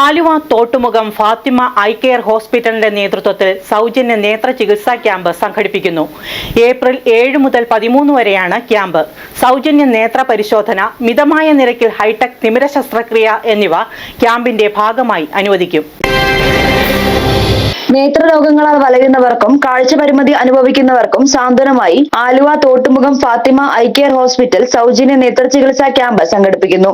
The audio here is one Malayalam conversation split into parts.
ആലുവ തോട്ടുമുഖം ഫാത്തിമ ഐ കെയർ ഹോസ്പിറ്റലിന്റെ നേതൃത്വത്തിൽ സൗജന്യ നേത്ര ചികിത്സാ ക്യാമ്പ് സംഘടിപ്പിക്കുന്നു. ഏപ്രിൽ ഏഴ് മുതൽ പതിമൂന്ന് വരെയാണ് ക്യാമ്പ്. സൗജന്യ നേത്ര പരിശോധന മിതമായ നിരക്കിൽ ഹൈടെക് തിമിര ശസ്ത്രക്രിയ എന്നിവ ക്യാമ്പിന്റെ ഭാഗമായി അനുവദിക്കും. നേത്രരോഗങ്ങളാൽ വലയുന്നവർക്കും കാഴ്ച പരിമിതി അനുഭവിക്കുന്നവർക്കും സാന്ത്വനമായി Aluva Thottumukham Fathima eye care hospital സൗജന്യ നേത്ര ചികിത്സാ ക്യാമ്പ് സംഘടിപ്പിക്കുന്നു.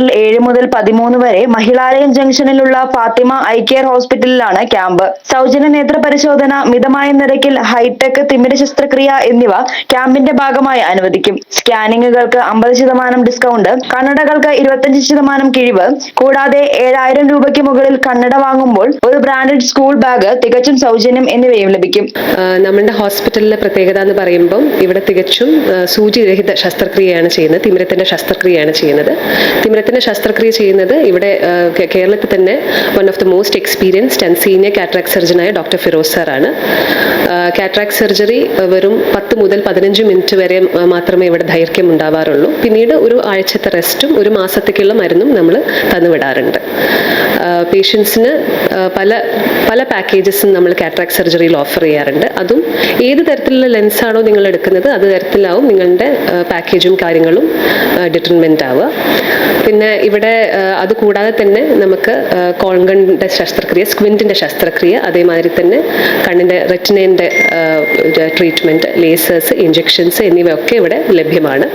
ഏപ്രിൽ ഏഴ് മുതൽ പതിമൂന്ന് വരെ മഹിളാലയം ജംഗ്ഷനിലുള്ള ഫാത്തിമ ഐ കെയർ ഹോസ്പിറ്റലിലാണ് ക്യാമ്പ്. സൗജന്യ നേത്ര പരിശോധന മിതമായ നിരക്കിൽ ഹൈടെക് തിമിര ശസ്ത്രക്രിയ എന്നിവ ക്യാമ്പിന്റെ ഭാഗമായി അനുവദിക്കും. സ്കാനിങ്ങുകൾക്ക് അമ്പത് ശതമാനം ഡിസ്കൗണ്ട് കണ്ണടകൾക്ക് ഇരുപത്തഞ്ച് ശതമാനം കിഴിവ്. കൂടാതെ ഏഴായിരം രൂപയ്ക്ക് മുകളിൽ കണ്ണട വാങ്ങുമ്പോൾ ഒരു ബ്രാൻഡഡ് സ്കൂൾ ബാഗ് തികച്ചും സൗജന്യം എന്നിവയും ലഭിക്കും. നമ്മുടെ ഹോസ്പിറ്റലിലെ പ്രത്യേകത എന്ന് പറയുമ്പം ഇവിടെ തികച്ചും സൂചിരഹിത ശസ്ത്രക്രിയയാണ് ചെയ്യുന്നത് തിമിരത്തിന്റെ ശസ്ത്രക്രിയയാണ് ചെയ്യുന്നത്. തിമിരത്തിന്റെ ശസ്ത്രക്രിയ ചെയ്യുന്നത് ഇവിടെ കേരളത്തിൽ തന്നെ one of the most experienced and senior cataract സർജനായ doctor Firoz സാറാണ് കാറ്ററാക്ട് സർജറി വെറും പത്ത് മുതൽ പതിനഞ്ച് മിനിറ്റ് വരെ മാത്രമേ ഇവിടെ ദൈർഘ്യം ഉണ്ടാവാറുള്ളൂ. പിന്നീട് ഒരു ആഴ്ചത്തെ റെസ്റ്റും ഒരു മാസത്തേക്കുള്ള മരുന്നും നമ്മൾ തന്നുവിടാറുണ്ട്. പേഷ്യൻസിന് പല പല പാക്കേജസും നമ്മൾ കാറ്ററാക്ട് സർജറിയിൽ ഓഫർ ചെയ്യാറുണ്ട്. അതും ഏത് തരത്തിലുള്ള ലെൻസാണോ നിങ്ങൾ എടുക്കുന്നത് അത് തരത്തിലാവും നിങ്ങളുടെ പാക്കേജും കാര്യങ്ങളും ഡിറ്റർമെന്റ് ആവുക. പിന്നെ ഇവിടെ അത് കൂടാതെ തന്നെ നമുക്ക് കോൺകണിന്റെ ശസ്ത്രക്രിയ സ്ക്വിന്റിന്റെ ശസ്ത്രക്രിയ അതേമാതിരി തന്നെ കണ്ണിന്റെ റെറ്റിനേന്റെ ട്രീറ്റ്മെന്റ് ലേസേഴ്സ് ഇഞ്ചെക്ഷൻസ് എന്നിവയൊക്കെ ഇവിടെ ലഭ്യമാണ്.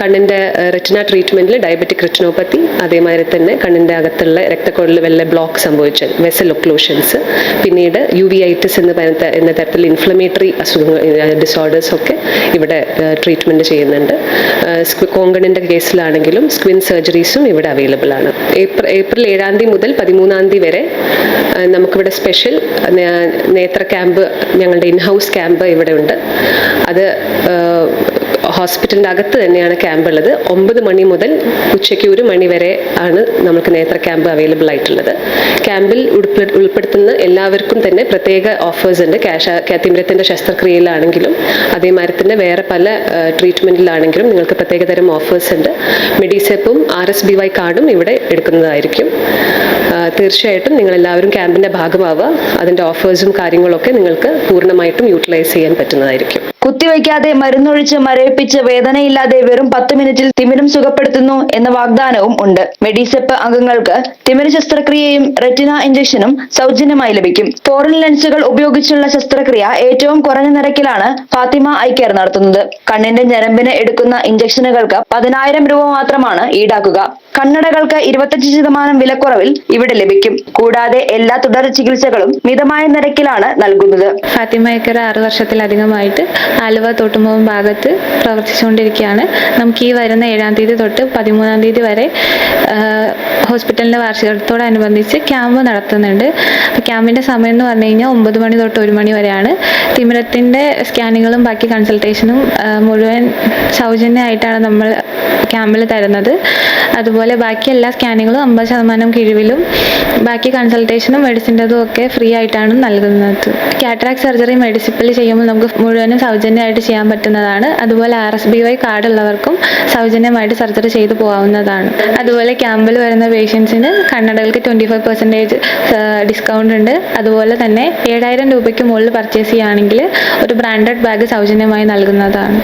കണ്ണിന്റെ റെറ്റിന ട്രീറ്റ്മെന്റിൽ ഡയബറ്റിക് റെറ്റിനോപ്പത്തി അതേമാതിരി തന്നെ കണ്ണിന്റെ അകത്തുള്ള രക്തക്കുഴലിൽ വല്ല ബ്ലോക്ക് സംഭവിച്ച വെസൽ ഒക്ലൂഷൻസ് പിന്നീട് യു വി ഐറ്റിസ് എന്ന് പറയുന്ന എന്ന തരത്തിൽ ഇൻഫ്ലമേറ്ററി അസുഖങ്ങൾ ഡിസോർഡേഴ്സ് ഒക്കെ ഇവിടെ ട്രീറ്റ്മെന്റ് ചെയ്യുന്നുണ്ട്. കോങ്കണിന്റെ കേസിലാണെങ്കിലും സ്ക്വിൻ സർജറീസും ഇവിടെ അവൈലബിൾ ആണ്. ഏപ്രിൽ ഏപ്രിൽ ഏഴാം തീയതി മുതൽ പതിമൂന്നാം തീയതി വരെ നമുക്കിവിടെ സ്പെഷ്യൽ നേത്ര ക്യാമ്പ് ഞങ്ങളുടെ ഇൻഹൗസ് ക്യാമ്പ് ഇവിടെ ഉണ്ട്. അത് ഹോസ്പിറ്റലിന്റെ അകത്ത് തന്നെയാണ് ക്യാമ്പ് ഉള്ളത്. ഒമ്പത് മണി മുതൽ ഉച്ചയ്ക്ക് ഒരു മണി വരെ ആണ് നമുക്ക് നേത്ര ക്യാമ്പ് അവൈലബിൾ ആയിട്ടുള്ളത്. ക്യാമ്പിൽ ഉൾപ്പെ- ഉൾപ്പെടുത്തുന്ന എല്ലാവർക്കും തന്നെ പ്രത്യേക ഓഫേഴ്സ് ഉണ്ട്. ക്യാഷ് തിമിരത്തിന്റെ ശസ്ത്രക്രിയയിലാണെങ്കിലും അതേമാതിരി തന്നെ വേറെ പല ട്രീറ്റ്മെന്റിലാണെങ്കിലും നിങ്ങൾക്ക് പ്രത്യേകതരം ഓഫേഴ്സ് ഉണ്ട്. മെഡിസെപ്പും ആർ എസ് ബി വൈ കാർഡും ഇവിടെ എടുക്കുന്നതായിരിക്കും. തീർച്ചയായിട്ടും നിങ്ങളെല്ലാവരും ക്യാമ്പിന്റെ ഭാഗമാവുക. അതിന്റെ ഓഫേഴ്സും കാര്യങ്ങളൊക്കെ നിങ്ങൾക്ക് പൂർണമായിട്ടും യൂട്ടിലൈസ് ചെയ്യാൻ പറ്റുന്നതായിരിക്കും. കുത്തിവയ്ക്കാതെ മരുന്നൊഴിച്ച് മരവിപ്പിച്ച് വേദനയില്ലാതെ വെറും പത്ത് മിനിറ്റിൽ തിമിരം സുഖപ്പെടുത്തുന്നു എന്ന വാഗ്ദാനവും ഉണ്ട്. മെഡിസെപ്പ് അംഗങ്ങൾക്ക് തിമിര ശസ്ത്രക്രിയയും റെറ്റിന ഇഞ്ചക്ഷനും സൗജന്യമായി ലഭിക്കും. ഫോറിൻ ലെൻസുകൾ ഉപയോഗിച്ചുള്ള ശസ്ത്രക്രിയ ഏറ്റവും കുറഞ്ഞ നിരക്കിലാണ് ഫാത്തിമ ഐ കെയർ നടത്തുന്നത്. കണ്ണിന്റെ ഞരമ്പിന് എടുക്കുന്ന ഇഞ്ചക്ഷനുകൾക്ക് പതിനായിരം രൂപ മാത്രമാണ് ഈടാക്കുക. കണ്ണടകൾക്ക് ഇരുപത്തഞ്ച് ശതമാനം വിലക്കുറവിൽ ഇവിടെ ലഭിക്കും. കൂടാതെ എല്ലാ തുടർ ചികിത്സകളും മിതമായ നിരക്കിലാണ് നൽകുന്നത്. ഫാത്തിമയക്കർ ആറു വർഷത്തിലധികമായിട്ട് ആലുവ തോട്ടുമുഖം ഭാഗത്ത് പ്രവർത്തിച്ചുകൊണ്ടിരിക്കുകയാണ്. നമുക്ക് ഈ വരുന്ന ഏഴാം തീയതി തൊട്ട് പതിമൂന്നാം തീയതി വരെ ഹോസ്പിറ്റലിന്റെ വാർഷികത്തോടനുബന്ധിച്ച് ക്യാമ്പ് നടത്തുന്നുണ്ട്. അപ്പോൾ ക്യാമ്പിന്റെ സമയം എന്ന് പറഞ്ഞു കഴിഞ്ഞാൽ ഒമ്പത് മണി തൊട്ട് ഒരു മണി വരെയാണ്. തിമിരത്തിന്റെ സ്കാനിങ്ങുകളും ബാക്കി കൺസൾട്ടേഷനും മുഴുവൻ സൗജന്യമായിട്ടാണ് നമ്മൾ ക്യാമ്പിൽ തരുന്നത്. അതുപോലെ ബാക്കി എല്ലാ സ്കാനിങ്ങുകളും അമ്പത് ശതമാനം കിഴിവിലും ബാക്കി കൺസൾട്ടേഷനും മെഡിസിന്റെതും ഒക്കെ ഫ്രീ ആയിട്ടാണ് നൽകുന്നത്. കാറ്ററാക്ട് സർജറി മെഡിസിപ്പിൽ ചെയ്യുമ്പോൾ നമുക്ക് മുഴുവനും സൗജന്യമായിട്ട് ചെയ്യാൻ പറ്റുന്നതാണ്. അതുപോലെ R S B Y card ഉള്ളവർക്കും സൗജന്യമായിട്ട് സർജറി ചെയ്തു പോകാവുന്നതാണ്. അതുപോലെ ക്യാമ്പിൽ വരുന്ന പേഷ്യൻസിന് കണ്ണടകൾക്ക് ട്വന്റി ഫൈവ് പെർസെന്റേജ് ഡിസ്കൗണ്ട് ഉണ്ട്. അതുപോലെ തന്നെ ഏഴായിരം രൂപയ്ക്ക് മുകളിൽ പർച്ചേസ് ചെയ്യുകയാണെങ്കിൽ ഒരു ബ്രാൻഡഡ് ബാഗ് സൗജന്യമായി നൽകുന്നതാണ്.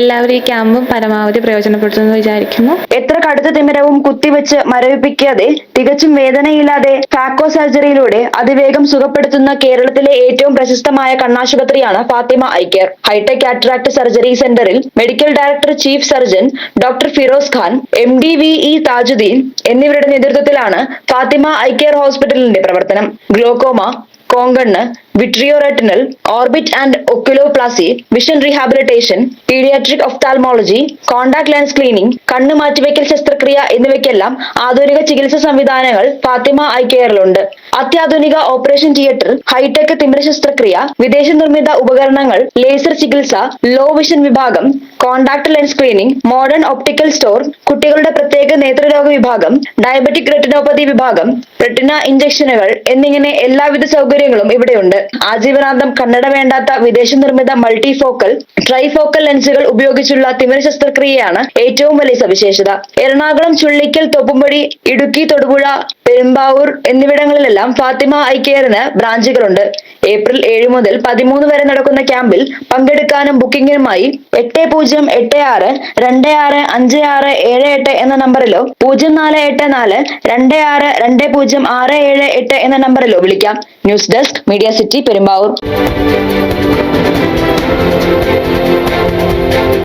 എല്ലാവരും ഈ ക്യാമ്പ് പരമാവധി പ്രയോജനപ്പെടുത്തുമെന്ന് വിചാരിക്കുന്നു. എത്ര കടുത്ത തിമിരവും കുത്തിവെച്ച് മരവിപ്പിക്കാതെ തികച്ചും വേദനയില്ലാതെ ഫാക്കോ സർജറിയിലൂടെ അതിവേഗം സുഖപ്പെടുത്തുന്ന കേരളത്തിലെ ഏറ്റവും പ്രശസ്തമായ കണ്ണാശുപത്രിയാണ് Fathima eye care. Hi tech cataract surgery സെന്ററിൽ medical director chief surgeon doctor Firoz Khan M D V E Thajudheen എന്നിവരുടെ നേതൃത്വത്തിലാണ് ഫാത്തിമ ഐ കെയർ ഹോസ്പിറ്റലിന്റെ പ്രവർത്തനം. Glaucoma കോങ്കണ്ണ് vitreo retinal orbit and oculoplasty vision rehabilitation paediatric ophthalmology contact lens cleaning കണ്ണ് മാറ്റിവെക്കൽ ശസ്ത്രക്രിയ എന്നിവയ്ക്കെല്ലാം ആധുനിക ചികിത്സാ സംവിധാനങ്ങൾ ഫാത്തിമ ഐ കെയറിലുണ്ട്. അത്യാധുനിക ഓപ്പറേഷൻ തിയേറ്റർ ഹൈടെക് തിമിര ശസ്ത്രക്രിയ വിദേശ നിർമ്മിത ഉപകരണങ്ങൾ ലേസർ ചികിത്സ ലോ വിഷൻ വിഭാഗം contact lens screening modern optical store കുട്ടികളുടെ പ്രത്യേക നേത്രരോഗ വിഭാഗം ഡയബറ്റിക് റെറ്റിനോപ്പതി വിഭാഗം റെറ്റിന ഇഞ്ചക്ഷനുകൾ എന്നിങ്ങനെ എല്ലാവിധ സൗകര്യങ്ങളും ഇവിടെയുണ്ട്. ആജീവനാന്തം കണ്ണട വേണ്ടാത്ത വിദേശ നിർമ്മിത മൾട്ടിഫോക്കൽ ട്രൈഫോക്കൽ ലെൻസുകൾ ഉപയോഗിച്ചുള്ള തിമിര ശസ്ത്രക്രിയയാണ് ഏറ്റവും വലിയ സവിശേഷത. എറണാകുളം ചുള്ളിക്കൽ തൊപ്പുംപടി ഇടുക്കി തൊടുപുഴ പെരുമ്പാവൂർ എന്നിവിടങ്ങളിലെല്ലാം ഫാത്തിമ ഐ കെയറിന് ബ്രാഞ്ചുകളുണ്ട്. ഏപ്രിൽ ഏഴ് മുതൽ പതിമൂന്ന് വരെ നടക്കുന്ന ക്യാമ്പിൽ പങ്കെടുക്കാനും ബുക്കിംഗിനുമായി എട്ട് പൂജ്യം എട്ട് ആറ് രണ്ട് ആറ് അഞ്ച് ആറ് ഏഴ് എട്ട് എന്ന നമ്പറിലോ പൂജ്യം നാല് എട്ട് നാല് രണ്ട് ആറ് രണ്ട് പൂജ്യം ആറ് ഏഴ് എട്ട് എന്ന നമ്പറിലോ വിളിക്കാം. News desk media city Perumbavoor.